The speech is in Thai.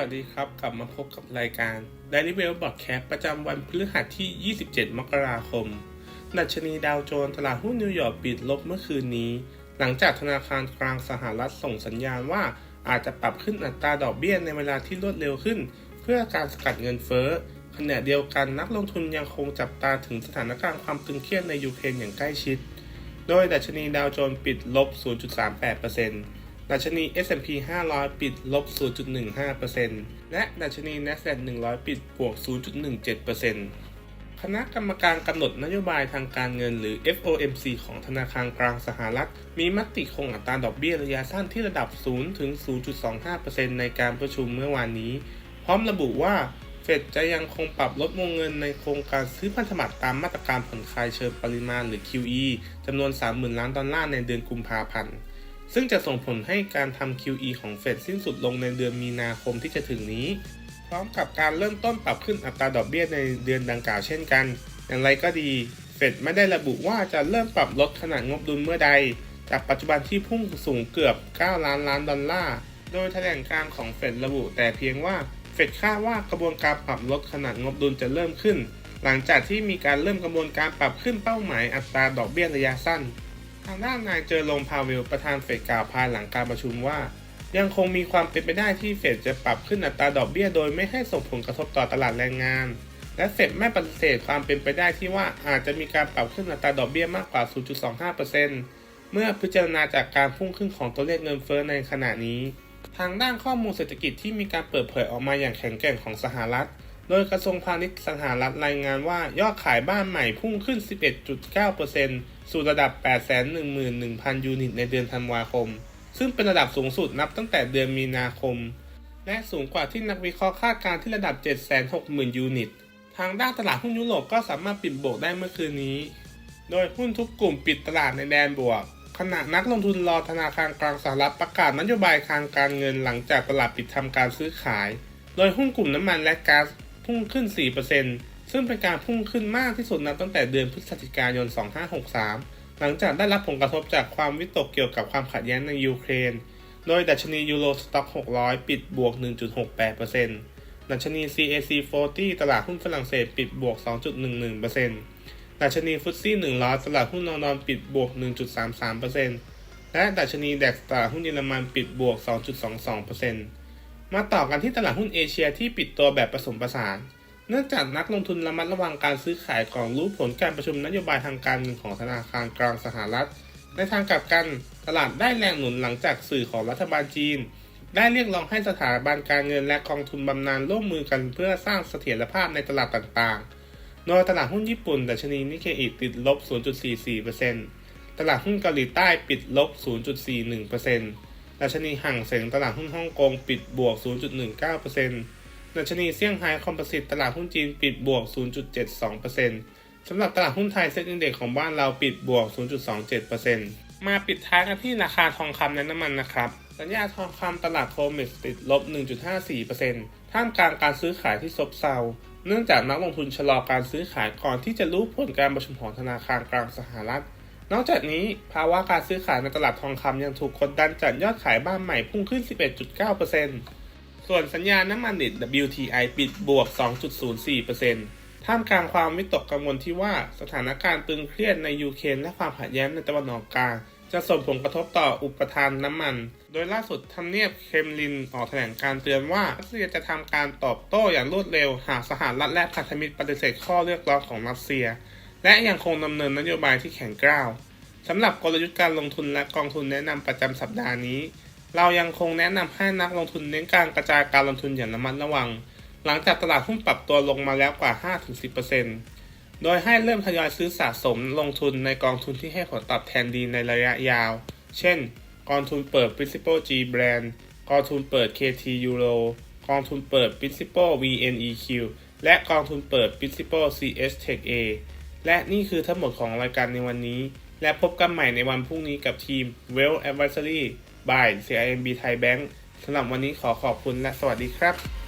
วัสดีครับ กลับมาพบกับรายการ Daily w e l l Broadcast ประจำวันพฤหัสที่ 27 มกราคม ดัชนีดาวโจนส์ตลาดหุ้นนิวยอร์กปิดลบเมื่อคืนนี้ หลังจากธนาคารกลางสหรัฐส่งสัญญาณว่าอาจจะปรับขึ้นอัตราดอกเบี้ยในเวลาที่รวดเร็วขึ้น เพื่อการสกัดเงินเฟ้อขณะเดียวกันนักลงทุนยังคงจับตาถึงสถานการณ์ความตึงเครียดในยูเครนอย่างใกล้ชิด โดยดัชนีดาวโจนส์ปิดลบ 0.38% ดัชนี S&P 500 ปิดลบ 0.15%และดัชนี NASDAQ 100 ปิดบวก 0.17%คณะกรรมการกำหนดนโยบายทางการเงินหรือ FOMC ของธนาคารกลางสหรัฐ มีมติคงอัตราดอกเบี้ยระยะสั้นที่ระดับ 0 ถึง 0.25%ในการประชุมเมื่อวานนี้ พร้อมระบุว่าเฟดจะยังคงปรับลดวงเงินในโครงการซื้อพันธบัตรตามมาตรการผ่อนคลายเชิงปริมาณหรือ QE จำนวน 30,000 ล้านดอลลาร์ในเดือนกุมภาพันธ์ ซึ่งจะส่งผลให้การทำ QE ของเฟดสิ้นสุดลงในเดือนมีนาคมที่จะถึงนี้ พร้อมกับการเริ่มต้นปรับขึ้นอัตราดอกเบี้ยในเดือนดังกล่าวเช่นกัน อย่างไรก็ดี เฟดไม่ได้ระบุว่าจะเริ่มปรับลดขนาดงบดุลเมื่อใด จากปัจจุบันที่พุ่งสูงเกือบ 9 ล้านล้านดอลลาร์ โดยแถลงการของเฟดระบุแต่เพียงว่า เฟดคาดว่ากระบวนการปรับลดขนาดงบดุลจะเริ่มขึ้น หลังจากที่มีการเริ่มกระบวนการปรับขึ้นเป้าหมายอัตราดอกเบี้ยระยะสั้นางด้านนายเจอลงพาเวลประธานเฟดกล่าวภายหลังการประชุมว่า ยังคงมีความเป็นไปได้ที่เฟดจะปรับขึ้นอัตราดอกเบี้ยโดยไม่ให้ส่งผลกระทบต่อตลาดแรงงาน และเฟดไม่ปฏิเสธความเป็นไปได้ที่ว่าอาจจะมีการปรับขึ้นอัตราดอกเบี้ยมากกว่า 0.25%เมื่อพิจารณาจากการพุ่งขึ้นของตัวเลขเงินเฟ้อในขณะนี้ ทางด้านข้อมูลเศรษฐกิจที่มีการเปิดเผยออกมาอย่างแข็งแกร่งของสหรัฐ โดยกระทรวงพาณิชย์สหรัฐรายงานว่ายอดขายบ้านใหม่พุ่งขึ้น 11.9%สู่ระดับ 811,000 ยูนิตในเดือนธันวาคม ซึ่งเป็นระดับสูงสุดนับตั้งแต่เดือนมีนาคม และสูงกว่าที่นักวิเคราะห์คาดการณ์ที่ระดับ 760,000 ยูนิต ทางด้านตลาดหุ้นยุโรปก็สามารถปิดบวกได้เมื่อคืนนี้ โดยหุ้นทุกกลุ่มปิดตลาดในแดนบวกขณะนักลงทุนรอธนาคารกลางสหรัฐประกาศนโยบายทางการเงินหลังจากตลาดปิดทำการซื้อขาย โดยหุ้นกลุ่มน้ำมันและก๊าซ พุ่งขึ้น 4%ซึ่งเป็นการพุ่งขึ้นมากที่สุดนับตั้งแต่เดือนพฤศจิกายน 2563 หลังจากได้รับผลกระทบจากความวิตกเกี่ยวกับความขัดแย้งในยูเครน โดยดัชนียูโรสต็อก 600 ปิดบวก 1.68%ดัชนี CAC 40 ตลาดหุ้นฝรั่งเศสปิดบวก 2.11%ดัชนีฟุตซี่100 ตลาดหุ้นนอนดอนปิดบวก 1.33%และดัชนีแดกตลาดหุ้นเยอรมันปิดบวก 2.22% มาต่อกันที่ตลาดหุ้นเอเชียที่ปิดตัวแบบผสมผสาน เนื่องจากนักลงทุนระมัดระวังการซื้อขายก่อนรู้ผลการประชุมนโยบายทางการเงินของธนาคารกลางสหรัฐ ในทางกลับกันตลาดได้แรงหนุนหลังจากสื่อของรัฐบาลจีน ได้เรียกร้องให้สถาบันการเงินและกองทุนบำนาญร่วมมือกันเพื่อสร้างเสถียรภาพในตลาดต่างๆ โดยตลาดหุ้นญี่ปุ่นดัชนีนิเคอิติดลบ 0.44%ตลาดหุ้นเกาหลีใต้ปิดลบ 0.41% ดัชนีห่างเสงตลาดหุ้นฮ่องกงปิดบวก 0.19%ดัชนีเซี่ยงไฮ้คอมโพสิตตลาดหุ้นจีนปิดบวก 0.72%สำหรับตลาดหุ้นไทยเซ็ตอินเด็กของบ้านเราปิดบวก 0.27%มาปิดท้ายกันที่ราคาทองคำและน้ำมันนะครับสัญญาทองคำตลาดโคเมกติดลบ 1.54%ท่ามกลางการซื้อขายที่ซบเซา เนื่องจากนักลงทุนชะลอการซื้อขายก่อนที่จะรู้ผลการประชุมของธนาคารกลางสหรัฐ นอกจากนี้ภาวะการซื้อขายในตลาดทองคำยังถูกกดดันจากยอดขายบ้านใหม่พุ่งขึ้น 11.9%ส่วนสัญญาณน้ำมันดิบ WTI ปิดบวก 2.04%ท่ามกลางความวิตกกังวลที่ว่าสถานการณ์ตึงเครียดในยูเครนและความขัดแย้งในตะวันออกกลางจะส่งผลกระทบต่ออุปทานน้ำมัน โดยล่าสุดทำเนียบเคมลินออกแถลงการเตือนว่ารัสเซียจะทำการตอบโต้อย่างรวดเร็ว หากสหรัฐและพันธมิตรปฏิเสธข้อเรียกร้องของรัสเซีย และยังคงดำเนินนโยบายที่แข็งกร้าวสำหรับกลยุทธ์การลงทุนและกองทุนแนะนำประจำสัปดาห์นี้ เรายังคงแนะนำให้นักลงทุนเน้นการกระจายการลงทุนอย่างระมัดระวัง หลังจากตลาดหุ้นปรับตัวลงมาแล้วกว่า 5-10%โดยให้เริ่มทยอยซื้อสะสมลงทุนในกองทุนที่ให้ผลตอบแทนดีในระยะยาว เช่น กองทุนเปิด Principal G Brand กองทุนเปิด KT Euro กองทุนเปิด Principal VNEQ และกองทุนเปิด Principal CS Tech A และนี่คือทั้งหมดของรายการในวันนี้ และพบกันใหม่ในวันพรุ่งนี้กับทีม Well Advisory by CIMB Thai Bank สำหรับวันนี้ขอขอบคุณและสวัสดีครับ